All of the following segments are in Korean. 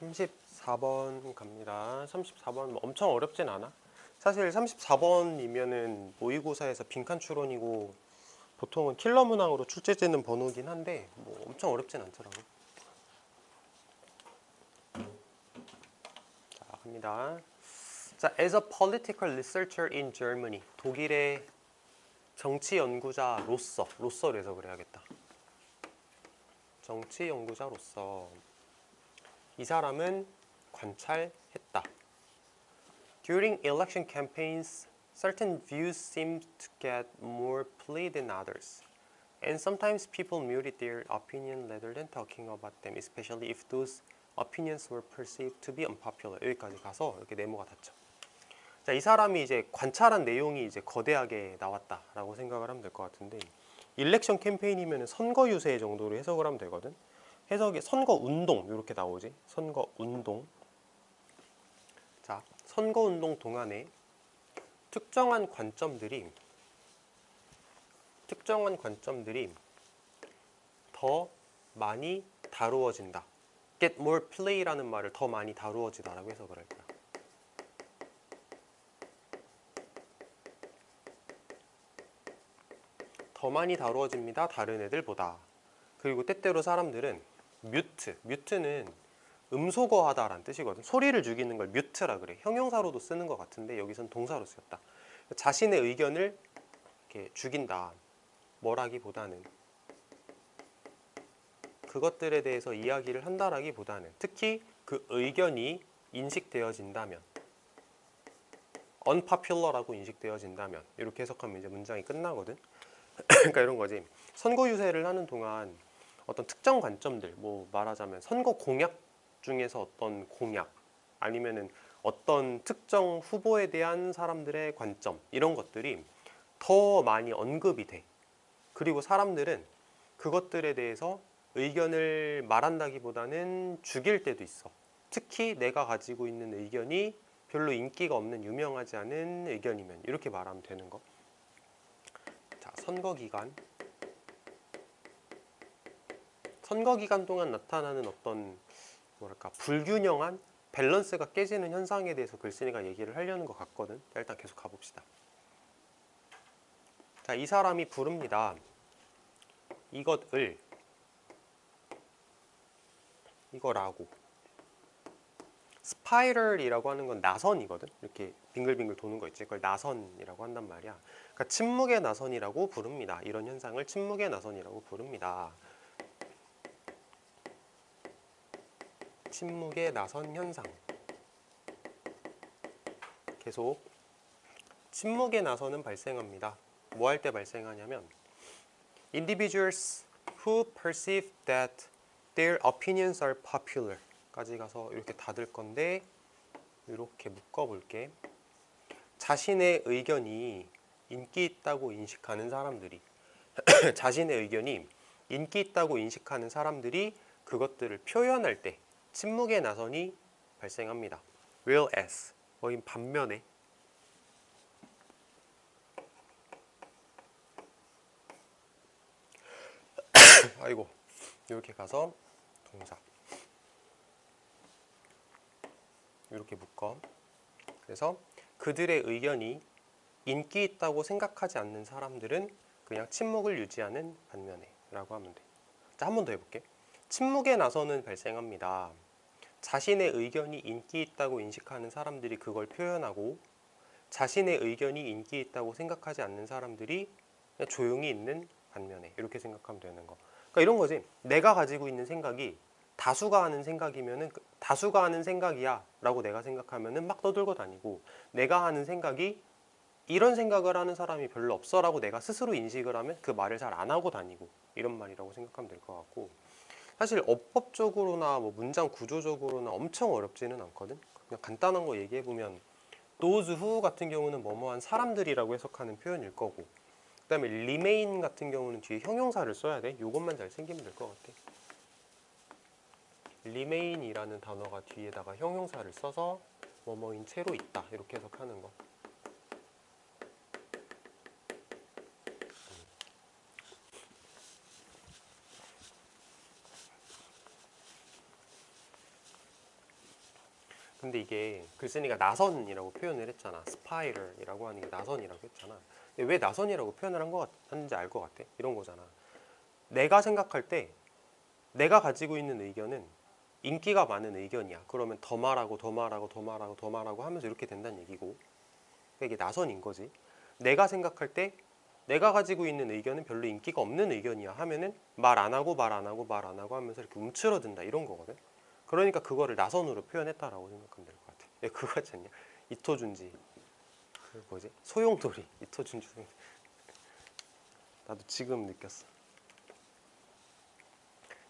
34번 갑니다. 34번 뭐 엄청 어렵진 않아. 사실 34번이면은 모의고사에서 빈칸 추론이고 보통은 킬러 문항으로 출제되는 번호긴 한데 뭐 엄청 어렵진 않더라고. 자, 갑니다. 자, as a political researcher in Germany. 독일의 정치 연구자로서, 로서로 해서 그래야겠다. 정치 연구자로서 이 사람은 관찰했다. During election campaigns, certain views seemed to get more play than others. And sometimes people muted their opinion rather than talking about them, especially if those opinions were perceived to be unpopular. 여기까지 가서 이렇게 네모가 닫혀. 자, 이 사람이 이제 관찰한 내용이 이제 거대하게 나왔다라고 생각을 하면 될 것 같은데 일렉션 캠페인이면 선거 유세 정도로 해석을 하면 되거든. 해석이 선거 운동 이렇게 나오지. 선거 운동. 자, 선거 운동 동안에 특정한 관점들이 특정한 관점들이 더 많이 다루어진다. get more play라는 말을 더 많이 다루어지다라고 해석을 할 거야. 더 많이 다루어집니다. 다른 애들보다. 그리고 때때로 사람들은 뮤트, 뮤트는 음소거하다라는 뜻이거든. 소리를 죽이는 걸 뮤트라 그래. 형용사로도 쓰는 것 같은데 여기선 동사로 쓰였다. 자신의 의견을 이렇게 죽인다. 뭐라기보다는 그것들에 대해서 이야기를 한다라기보다는 특히 그 의견이 인식되어진다면 unpopular라고 인식되어진다면 이렇게 해석하면 이제 문장이 끝나거든. 그러니까 이런 거지. 선거 유세를 하는 동안 어떤 특정 관점들, 뭐 말하자면 선거 공약 중에서 어떤 공약 아니면은 어떤 특정 후보에 대한 사람들의 관점 이런 것들이 더 많이 언급이 돼. 그리고 사람들은 그것들에 대해서 의견을 말한다기보다는 죽일 때도 있어. 특히 내가 가지고 있는 의견이 별로 인기가 없는 유명하지 않은 의견이면 이렇게 말하면 되는 거. 자, 선거 기간. 선거 기간 동안 나타나는 어떤 뭐랄까 불균형한 밸런스가 깨지는 현상에 대해서 글쓴이가 얘기를 하려는 것 같거든. 자, 일단 계속 가봅시다. 자, 이 사람이 부릅니다. 이것을 이거라고 스파이럴이라고 하는 건 나선이거든. 이렇게 빙글빙글 도는 거 있지. 그걸 나선이라고 한단 말이야. 그러니까 침묵의 나선이라고 부릅니다. 이런 현상을 침묵의 나선이라고 부릅니다. 침묵의 나선 현상. 계속 침묵의 나선은 발생합니다. 뭐 할 때 발생하냐면 individuals who perceive that their opinions are popular 까지 가서 이렇게 닫을 건데 이렇게 묶어 볼게. 자신의 의견이 인기 있다고 인식하는 사람들이 자신의 의견이 인기 있다고 인식하는 사람들이 그것들을 표현할 때 침묵의 나선이 발생합니다. whereas 뭐인 반면에 아이고 이렇게 가서 동사 이렇게 묶어 그래서 그들의 의견이 인기 있다고 생각하지 않는 사람들은 그냥 침묵을 유지하는 반면에 라고 하면 돼. 자, 한 번 더 해볼게. 침묵의 나선은 발생합니다. 자신의 의견이 인기 있다고 인식하는 사람들이 그걸 표현하고 자신의 의견이 인기 있다고 생각하지 않는 사람들이 조용히 있는 반면에 이렇게 생각하면 되는 거. 그러니까 이런 거지. 내가 가지고 있는 생각이 다수가 하는 생각이면은 그- 다수가 하는 생각이야라고 내가 생각하면은 막 떠들고 다니고 내가 하는 생각이 이런 생각을 하는 사람이 별로 없어라고 내가 스스로 인식을 하면 그 말을 잘 안 하고 다니고 이런 말이라고 생각하면 될 것 같고 사실 어법적으로나 뭐 문장 구조적으로나 엄청 어렵지는 않거든. 그냥 간단한 거 얘기해 보면 those who 같은 경우는 뭐뭐한 사람들이라고 해석하는 표현일 거고 그 다음에 remain 같은 경우는 뒤에 형용사를 써야 돼. 이것만 잘 생기면 될 것 같아. remain이라는 단어가 뒤에다가 형용사를 써서 뭐뭐인 채로 있다 이렇게 해석하는 거. 근데 이게 글쓴이가 나선이라고 표현을 했잖아. 스파이럴이라고 하는 게 나선이라고 했잖아. 근데 왜 나선이라고 표현을 한거 하는지 알 것 같아. 이런 거잖아. 내가 생각할 때 내가 가지고 있는 의견은 인기가 많은 의견이야. 그러면 더 말하고 더 말하고 더 말하고 더 말하고 하면서 이렇게 된다는 얘기고. 그러니까 이게 나선인 거지. 내가 생각할 때 내가 가지고 있는 의견은 별로 인기가 없는 의견이야 하면은 말 안 하고 말 안 하고 말 안 하고 하면서 이렇게 움츠러든다 이런 거거든. 그러니까 그거를 나선으로 표현했다라고 생각하면 될 것 같아. 야, 그거 같지 않냐? 이토준지 그 뭐지? 소용돌이 이토준지. 나도 지금 느꼈어.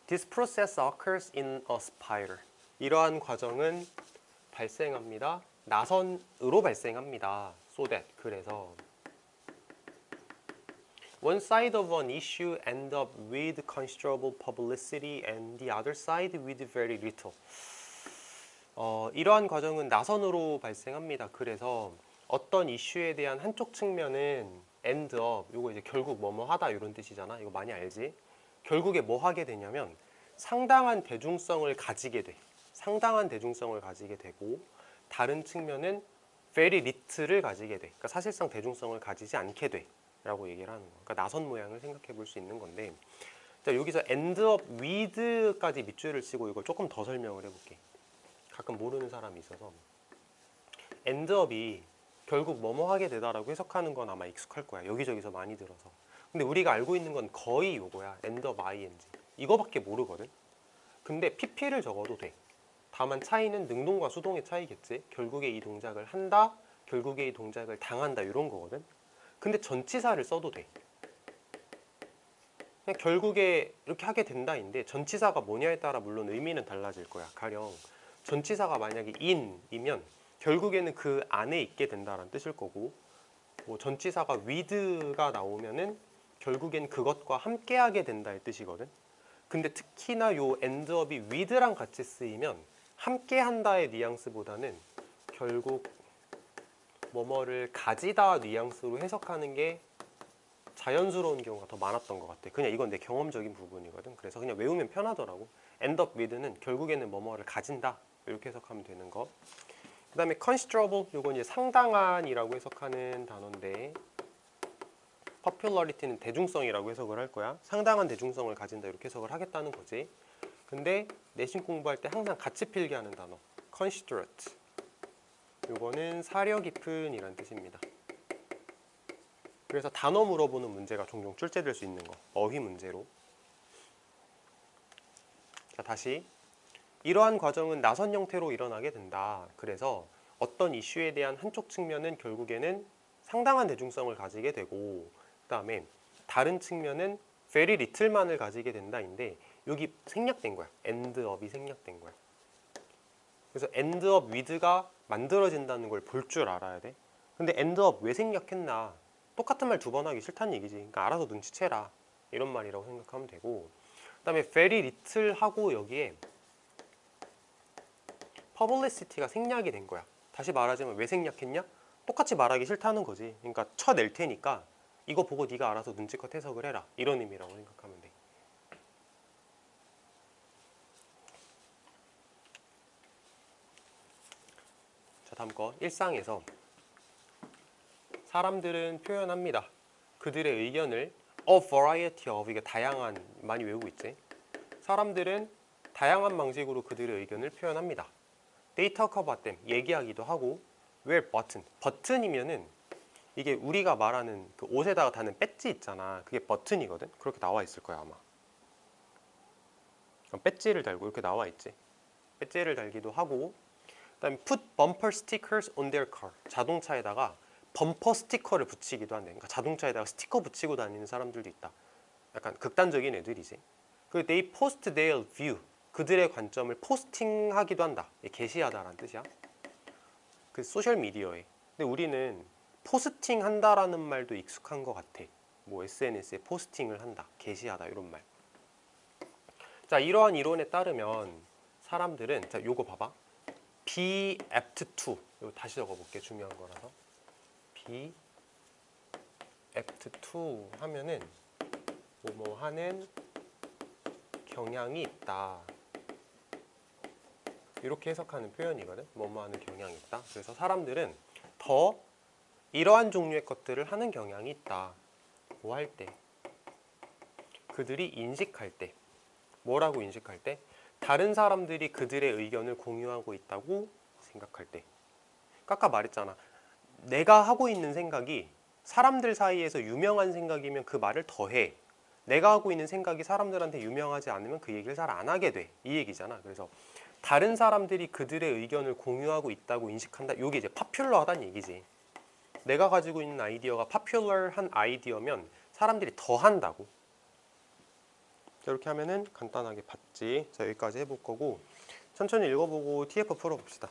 This process occurs in a spiral. 이러한 과정은 발생합니다. 나선으로 발생합니다. So that 그래서 One side of an issue end up with considerable publicity and the other side with very little. 어, 이러한 과정은 나선으로 발생합니다. 그래서 어떤 이슈에 대한 한쪽 측면은 end up, 이거 이제 결국 뭐뭐 하다 이런 뜻이잖아. 이거 많이 알지? 결국에 뭐 하게 되냐면 상당한 대중성을 가지게 돼. 상당한 대중성을 가지게 되고 다른 측면은 very little를 가지게 돼. 그러니까 사실상 대중성을 가지지 않게 돼. 라고 얘기를 하는 거. 그러니까 나선 모양을 생각해 볼 수 있는 건데 자, 여기서 end up with까지 밑줄을 치고 이걸 조금 더 설명을 해볼게. 가끔 모르는 사람이 있어서 end up이 결국 뭐뭐 하게 되다라고 해석하는 건 아마 익숙할 거야. 여기저기서 많이 들어서. 근데 우리가 알고 있는 건 거의 요거야. end up ing. 이거밖에 모르거든. 근데 pp를 적어도 돼. 다만 차이는 능동과 수동의 차이겠지. 결국에 이 동작을 한다. 결국에 이 동작을 당한다. 이런 거거든. 근데 전치사를 써도 돼. 결국에 이렇게 하게 된다인데 전치사가 뭐냐에 따라 물론 의미는 달라질 거야. 가령 전치사가 만약에 in이면 결국에는 그 안에 있게 된다라는 뜻일 거고 뭐 전치사가 with가 나오면은 결국엔 그것과 함께 하게 된다의 뜻이거든. 근데 특히나 요 endup이 with랑 같이 쓰이면 함께 한다의 뉘앙스보다는 결국 뭐뭐를 가지다 뉘앙스로 해석하는 게 자연스러운 경우가 더 많았던 것 같아. 그냥 이건 내 경험적인 부분이거든. 그래서 그냥 외우면 편하더라고. end up with는 결국에는 뭐뭐를 가진다 이렇게 해석하면 되는 거. 그 다음에 considerable 이건 이제 상당한이라고 해석하는 단어인데 popularity는 대중성이라고 해석을 할 거야. 상당한 대중성을 가진다 이렇게 해석을 하겠다는 거지. 근데 내신 공부할 때 항상 같이 필기 하는 단어 considerate 이거는 사려 깊은 이란 뜻입니다. 그래서 단어 물어보는 문제가 종종 출제될 수 있는 거 어휘 문제로 자 다시 이러한 과정은 나선 형태로 일어나게 된다. 그래서 어떤 이슈에 대한 한쪽 측면은 결국에는 상당한 대중성을 가지게 되고 그 다음에 다른 측면은 very little만을 가지게 된다인데 여기 생략된 거야. end up이 생략된 거야. 그래서 up with가 만들어진다는 걸 볼 줄 알아야 돼. 근데 up 왜 생략했나? 똑같은 말 두 번 하기 싫다는 얘기지. 그러니까 알아서 눈치채라. 이런 말이라고 생각하면 되고. 그 다음에 very little 하고 여기에 publicity가 생략이 된 거야. 다시 말하자면 왜 생략했냐? 똑같이 말하기 싫다는 거지. 그러니까 쳐낼 테니까 이거 보고 네가 알아서 눈치껏 해석을 해라. 이런 의미라고 생각하면 거. 일상에서 사람들은 표현합니다. 그들의 의견을 a variety of 이게 다양한 많이 외우고 있지. 사람들은 다양한 방식으로 그들의 의견을 표현합니다. Talk about them 얘기하기도 하고 where button 버튼이면은 이게 우리가 말하는 그 옷에다가 다는 배지 있잖아. 그게 버튼이거든. 그렇게 나와 있을 거야 아마. 배지를 달고 이렇게 나와 있지. 배지를 달기도 하고 그다음에 put bumper stickers on their car. 자동차에다가 범퍼 스티커를 붙이기도 한대. 그러니까 자동차에다가 스티커 붙이고 다니는 사람들도 있다. 약간 극단적인 애들이지. 그리고 they post their view. 그들의 관점을 포스팅하기도 한다. 게시하다라는 뜻이야. 그 소셜 미디어에. 근데 우리는 포스팅 한다라는 말도 익숙한 것 같아. 뭐 SNS에 포스팅을 한다, 게시하다 이런 말. 자 이러한 이론에 따르면 사람들은 자 요거 봐봐. Be apt to 이거 다시 적어볼게 중요한 거라서 be apt to 하면은 뭐뭐 하는 경향이 있다. 이렇게 해석하는 표현이거든. 뭐뭐 하는 경향이 있다. 그래서 사람들은 더 이러한 종류의 것들을 하는 경향이 있다. 뭐 할 때? 그들이 인식할 때. 뭐라고 인식할 때? 다른 사람들이 그들의 의견을 공유하고 있다고 생각할 때. 아까 말했잖아. 내가 하고 있는 생각이 사람들 사이에서 유명한 생각이면 그 말을 더 해. 내가 하고 있는 생각이 사람들한테 유명하지 않으면 그 얘기를 잘 안 하게 돼. 이 얘기잖아. 그래서 다른 사람들이 그들의 의견을 공유하고 있다고 인식한다. 이게 이제 파퓰러하다는 얘기지. 내가 가지고 있는 아이디어가 파퓰러한 아이디어면 사람들이 더 한다고. 이렇게 하면은 간단하게 봤지. 자 여기까지 해볼 거고 천천히 읽어보고 TF 풀어봅시다.